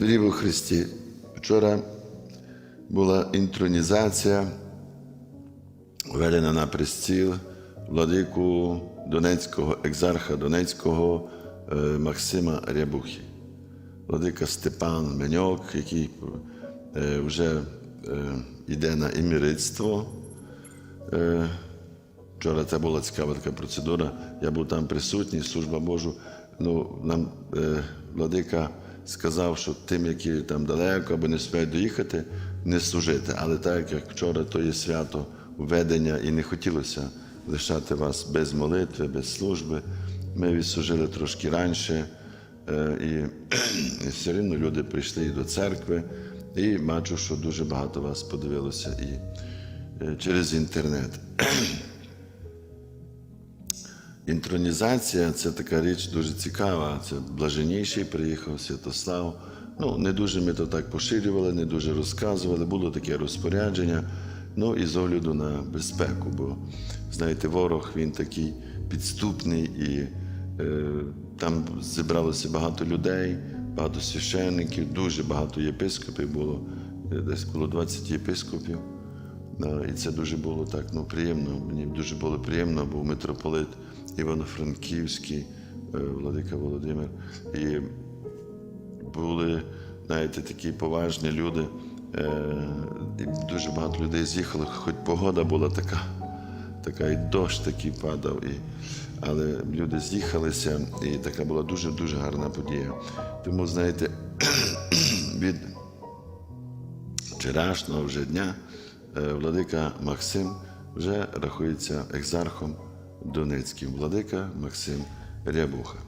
Дорогі Христі, вчора була інтронізація, введена на престіл владику Донецького, екзарха Донецького е, Максима Рябухи. Владика Степан Меньок, який е, вже е, йде на імірицтво. Вчора це була цікава така процедура. Я був там присутній, служба Божу. Ну, нам владика сказав, що тим, які там далеко або не співають доїхати, не служити. Але так як вчора то є свято введення, і не хотілося лишати вас без молитви, без служби. Ми відслужили трошки раніше, е, і, і все рівно люди прийшли до церкви, і бачу, що дуже багато вас подивилося і е, через інтернет. Інтронізація це така річ дуже цікава. Це блаженніший приїхав Святослав. Ну, не дуже ми то так поширювали, не дуже розказували, було таке розпорядження. Ну і з огляду на безпеку, бо знаєте, ворог він такий підступний, і е, там зібралося багато людей, багато священників, дуже багато єпископів було, е, десь було 20 єпископів. Да, І це дуже було так ну, приємно. Мені дуже було приємно, був митрополит Івано-Франківський, е, владика Володимир. І були, знаєте, такі поважні люди. Е, і дуже багато людей з'їхало, хоч погода була така, така і дощ такий падав. І, але люди з'їхалися, і така була дуже-дуже гарна подія. Тому, знаєте, від вчорашнього вже дня е, владика Максим вже рахується екзархом Донецьким. Владика Максим Рябуха.